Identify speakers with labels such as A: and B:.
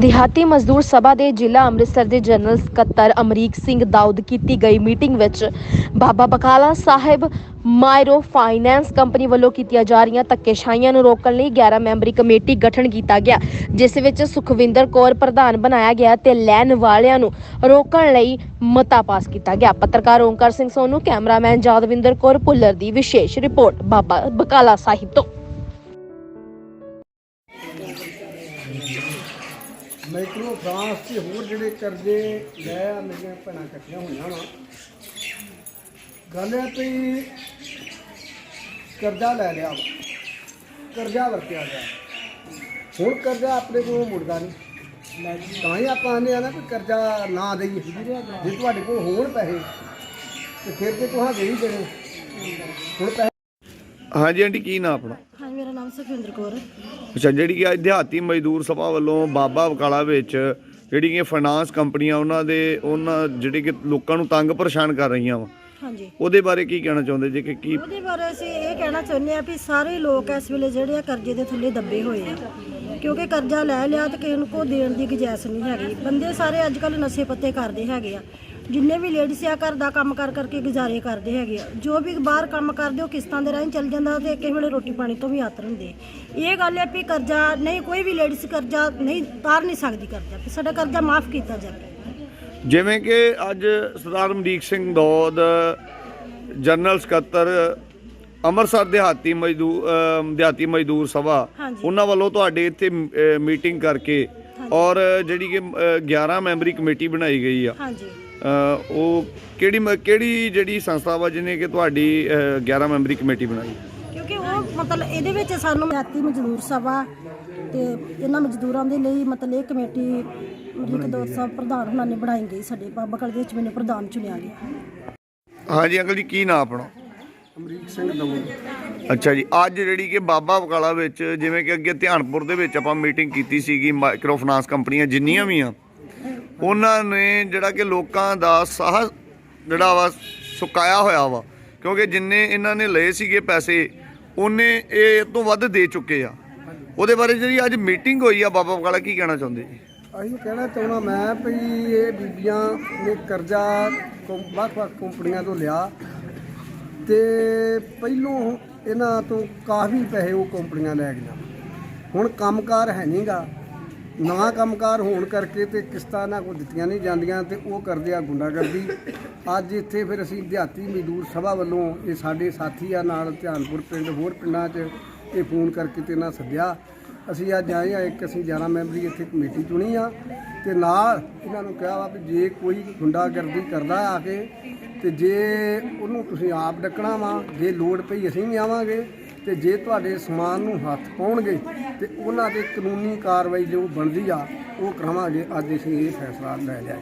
A: ਦਿਹਾਤੀ ਮਜ਼ਦੂਰ ਸਭਾ ਦੇ ਜ਼ਿਲ੍ਹਾ ਅੰਮ੍ਰਿਤਸਰ ਦੇ ਜਨਰਲ ਸਕੱਤਰ ਅਮਰੀਕ ਸਿੰਘ ਦਾਊਦ ਕੀਤੀ ਗਈ ਮੀਟਿੰਗ ਵਿੱਚ Baba Bakala Sahib micro finance company ਵੱਲੋਂ ਕੀਤੀਆਂ ਜਾ ਰਹੀਆਂ ਧੱਕੇਸ਼ਾਹੀਆਂ ਨੂੰ ਰੋਕਣ ਲਈ 11 ਮੈਂਬਰੀ ਕਮੇਟੀ ਗਠਨ ਕੀਤਾ ਗਿਆ, ਜਿਸ ਵਿੱਚ ਸੁਖਵਿੰਦਰ ਕੌਰ ਪ੍ਰਧਾਨ ਬਣਾਇਆ ਗਿਆ ਤੇ ਲੈਣ ਵਾਲਿਆਂ ਨੂੰ ਰੋਕਣ ਲਈ ਮਤਾ ਪਾਸ ਕੀਤਾ ਗਿਆ। ਪੱਤਰਕਾਰ ਓਮਕਾਰ ਸਿੰਘ ਸੋਨੂ, ਕੈਮਰਾਮੈਨ ਜਾਦਵਿੰਦਰ ਕੌਰ ਭੁੱਲਰ ਦੀ ਵਿਸ਼ੇਸ਼ ਰਿਪੋਰਟ ਬਾਬਾ ਬਕਾਲਾ ਸਾਹਿਬ ਤੋਂ।
B: ਮਾਈਕਰੋ ਫਰਾਂਸ ਤੇ ਹੋਰ ਜਿਹੜੇ ਕਰਜ਼ੇ ਲੈ ਆ ਮੇਰੀਆਂ ਭੈਣਾਂ ਇਕੱਠੀਆਂ ਹੋਈਆਂ ਵਾ। ਗੱਲ ਹੈ ਵੀ ਕਰਜ਼ਾ ਲੈ ਲਿਆ ਵਾ। ਕਰਜ਼ਾ ਵਰਤਿਆ ਗਿਆ। ਹੁਣ ਕਰਜ਼ਾ ਆਪਣੇ ਕੋਲੋਂ ਮੁੜਦਾ ਨਹੀਂ। ਤਾਂ ਹੀ ਆਪਾਂ ਆਨੇ ਆ ਨਾ ਕਿ ਕਰਜ਼ਾ ਨਾ ਦੇਈਏ। ਜੇ ਤੁਹਾਡੇ ਕੋਲ ਹੋਣ ਪੈਸੇ, ਤੇ ਫਿਰ ਤੇ ਤੁਹਾਂ ਦੇ ਹੀ ਦੇਣੇ। ਹੁਣ ਪੈਸੇ
C: ਹਾਂਜੀ ਆਂਟੀ, ਕੀ ਨਾਂ ਆਪਣਾ?
D: ਨਾਮ ਕੌਰ।
C: ਅੱਛਾ ਜਿਹੜੀ ਕਿ ਅੱਜ ਦਿਹਾਤੀ ਮਜ਼ਦੂਰ ਸਭਾ ਵੱਲੋਂ ਬਾਬਾ ਬਕਾਲਾ ਵਿੱਚ ਜਿਹੜੀ ਕਿ ਫਾਈਨਾਂਸ ਕੰਪਨੀਆਂ ਉਹਨਾਂ ਦੇ ਉਹਨਾਂ ਜਿਹੜੀ ਕਿ ਲੋਕਾਂ ਨੂੰ ਤੰਗ ਪਰੇਸ਼ਾਨ ਕਰ ਰਹੀਆਂ ਵਾ।
D: ਹਾਂਜੀ।
C: ਉਹਦੇ ਬਾਰੇ ਕੀ ਕਹਿਣਾ ਚਾਹੁੰਦੇ ਜੇ ਕਿ ਕੀ
D: ਉਹਦੇ ਬਾਰੇ ਅਸੀਂ ਇਹ ਕਹਿਣਾ ਚਾਹੁੰਦੇ ਆ ਵੀ ਸਾਰੇ ਲੋਕ ਇਸ ਵੇਲੇ ਜਿਹੜੇ ਆ ਕਰਜ਼ੇ ਦੇ ਥੱਲੇ ਦੱਬੇ ਹੋਏ ਆ। ਕਿਉਂਕਿ ਕਰਜ਼ਾ ਲੈ ਲਿਆ ਤੇ ਕਿਸੇ ਨੂੰ ਕੋ ਦੇਣ ਦੀ ਗੁੰਜਾਇਸ਼ ਨਹੀਂ ਹੈਗੀ। ਬੰਦੇ ਸਾਰੇ ਅੱਜ ਕੱਲ ਨਸ਼ੇ ਪੱਤੇ ਕਰਦੇ ਹੈਗੇ ਆ। ਜਿੰਨੇ ਵੀ ਲੇਡੀਜ਼ ਆ, ਘਰ ਦਾ ਕੰਮ ਕਰ ਕਰਕੇ ਗੁਜ਼ਾਰੇ ਕਰਦੇ ਹੈਗੇ ਆ। ਜੋ ਵੀ ਬਾਹਰ ਕੰਮ ਕਰਦੇ, ਉਹ ਕਿਸ਼ਤਾਂ ਦੇ ਰਾਹੀਂ ਚੱਲ ਜਾਂਦਾ ਤੇ ਕਿਸੇ ਵੇਲੇ ਰੋਟੀ ਪਾਣੀ ਤੋਂ ਵੀ ਆਤਰ ਹੁੰਦੇ ਇਹ ਗੱਲ ਹੈ ਵੀ ਕਰਜ਼ਾ ਨਹੀਂ, ਕੋਈ ਵੀ ਲੇਡੀਜ਼ ਕਰਜ਼ਾ ਨਹੀਂ, ਤਾਰ ਨਹੀਂ ਸਕਦੀ ਕਰਜ਼ਾ, ਵੀ ਸਾਡਾ ਕਰਜ਼ਾ ਮਾਫ ਕੀਤਾ ਜਾਵੇ।
C: ਜਿਵੇਂ ਕਿ ਅੱਜ ਸਰਦਾਰ ਅਮਰੀਕ ਸਿੰਘ ਦੌਦ, ਜਨਰਲ ਸਕੱਤਰ ਅੰਮ੍ਰਿਤਸਰ ਦਿਹਾਤੀ ਮਜ਼ਦੂਰ ਦਿਹਾਤੀ ਮਜ਼ਦੂਰ ਸਭਾ। ਉਹਨਾਂ ਵੱਲੋਂ ਤੁਹਾਡੇ ਇੱਥੇ ਮੀਟਿੰਗ ਕਰਕੇ ਔਰ ਜਿਹੜੀ ਕਿ ਅ, 11 ਮੈਂਬਰੀ ਕਮੇਟੀ ਬਣਾਈ ਗਈ ਆ।
D: ਹਾਂਜੀ।
C: ਉਹ ਕਿਹੜੀ ਕਿਹੜੀ ਜਿਹੜੀ ਸੰਸਥਾ ਵਾ ਜਿਹਨੇ ਕਿ ਤੁਹਾਡੀ ਅ, 11 ਮੈਂਬਰੀ ਕਮੇਟੀ ਬਣਾਈ?
D: ਕਿਉਂਕਿ ਉਹ ਮਤਲਬ ਇਹਦੇ ਵਿੱਚ ਸਾਨੂੰ ਜਾਤੀ ਮਜ਼ਦੂਰ ਸਭਾ ਤੇ ਇਹਨਾਂ ਮਜ਼ਦੂਰਾਂ ਦੇ ਲਈ ਮਤਲਬ ਇਹ ਕਮੇਟੀ ਅਮਰੀਕ ਦੌਰ ਸਾਹਿਬ ਪ੍ਰਧਾਨ ਉਹਨਾਂ ਨੇ ਬਣਾਈ ਗਈ। ਸਾਡੇ ਬਾਬਾ ਕਲ ਦੇ ਵਿੱਚ ਮੈਨੂੰ ਪ੍ਰਧਾਨ ਚੁਣਿਆ ਗਿਆ।
C: ਹਾਂਜੀ ਅੰਕਲ ਜੀ ਕੀ ਨਾਂ ਆਪਣਾ?
B: ਅਮਰੀਕ ਸਿੰਘ ਦਊ
C: ਅੱਛਾ ਜੀ ਅੱਜ ਜਿਹੜੀ ਕਿ ਬਾਬਾ ਬਕਾਲਾ ਵਿੱਚ ਜਿਵੇਂ ਕਿ ਅੱਗੇ ਧਿਆਨਪੁਰ ਦੇ ਵਿੱਚ ਆਪਾਂ ਮੀਟਿੰਗ ਕੀਤੀ ਸੀਗੀ ਮਾਈਕਰੋ ਫਾਈਨਾਂਸ ਕੰਪਨੀਆਂ ਜਿੰਨੀਆਂ ਵੀ ਆ ਉਹਨਾਂ ਨੇ ਜਿਹੜਾ ਕਿ ਲੋਕਾਂ ਦਾ ਸਾਹ ਜਿਹੜਾ ਵਾ ਸੁਕਾਇਆ ਹੋਇਆ ਵਾ ਕਿਉਂਕਿ ਜਿੰਨੇ ਇਹਨਾਂ ਨੇ ਲਏ ਸੀਗੇ ਪੈਸੇ ਉਹਨੇ ਇਹ ਤੋਂ ਵੱਧ ਦੇ ਚੁੱਕੇ ਆ। ਉਹਦੇ ਬਾਰੇ ਜਿਹੜੀ ਅੱਜ ਮੀਟਿੰਗ ਹੋਈ ਆ ਬਾਬਾ ਬਕਾਲਾ ਕੀ ਕਹਿਣਾ ਚਾਹੁੰਦੇ ਜੀ?
B: ਅਸੀਂ ਕਹਿਣਾ ਚਾਹੁੰਦਾ ਮੈਂ ਵੀ ਇਹ ਬੀਬੀਆਂ ਨੇ ਕਰਜ਼ਾ ਵੱਖ-ਵੱਖ ਕੰਪਨੀਆਂ ਤੋਂ ਲਿਆ ਤੇ ਪਹਿਲੋਂ ਇਹਨਾਂ ਤੋਂ ਕਾਫੀ ਪੈਸੇ ਉਹ ਕੰਪਨੀਆਂ ਲੈ ਗਈਆਂ। ਹੁਣ ਕੰਮਕਾਰ ਹੈ ਨਹੀਂਗਾ ਨਵਾਂ ਕੰਮਕਾਰ ਹੋਣ ਕਰਕੇ ਤੇ ਕਿਸ਼ਤਾਂ ਨਾ ਕੋ ਦਿੱਤੀਆਂ ਨਹੀਂ ਜਾਂਦੀਆਂ ਤੇ ਉਹ ਕਰਦੇ ਆ ਗੁੰਡਾਗਰਦੀ। ਅੱਜ ਇੱਥੇ ਫਿਰ ਅਸੀਂ ਦਿਹਾਤੀ ਮਜ਼ਦੂਰ ਸਭਾ ਵੱਲੋਂ ਇਹ ਸਾਡੇ ਸਾਥੀ ਆ ਨਾਲ ਧਿਆਨਪੁਰ ਪਿੰਡ, ਹੋਰ ਪਿੰਡਾਂ 'ਚ ਇਹ ਫੋਨ ਕਰਕੇ ਤੇ ਇਹਨਾਂ ਸੱਦਿਆ। ਅਸੀਂ ਅੱਜ ਆਏ ਆ ਇੱਕ ਅਸੀਂ 11 ਮੈਂਬਰੀ ਇੱਥੇ ਕਮੇਟੀ ਚੁਣੀ ਆ ਤੇ ਨਾਲ ਇਹਨਾਂ ਨੂੰ ਕਿਹਾ ਵਾ ਵੀ ਜੇ ਕੋਈ ਗੁੰਡਾਗਰਦੀ ਕਰਦਾ ਆ ਕੇ ਤੇ ਜੇ ਉਹਨੂੰ ਤੁਸੀਂ ਆਪ ਡੱਕਣਾ ਵਾ, ਜੇ ਲੋੜ ਪਈ ਅਸੀਂ ਵੀ ਆਵਾਂਗੇ ਤੇ ਜੇ ਤੁਹਾਡੇ ਸਮਾਨ ਨੂੰ ਹੱਥ ਪਾਉਣਗੇ ਤੇ ਉਹਨਾਂ ਤੇ ਕਾਨੂੰਨੀ ਕਾਰਵਾਈ ਜੋ ਬਣਦੀ ਆ, ਉਹ ਕਰਾਵਾਂਗੇ। ਅੱਜ ਅਸੀਂ ਇਹ ਫੈਸਲਾ ਲੈ ਲਿਆ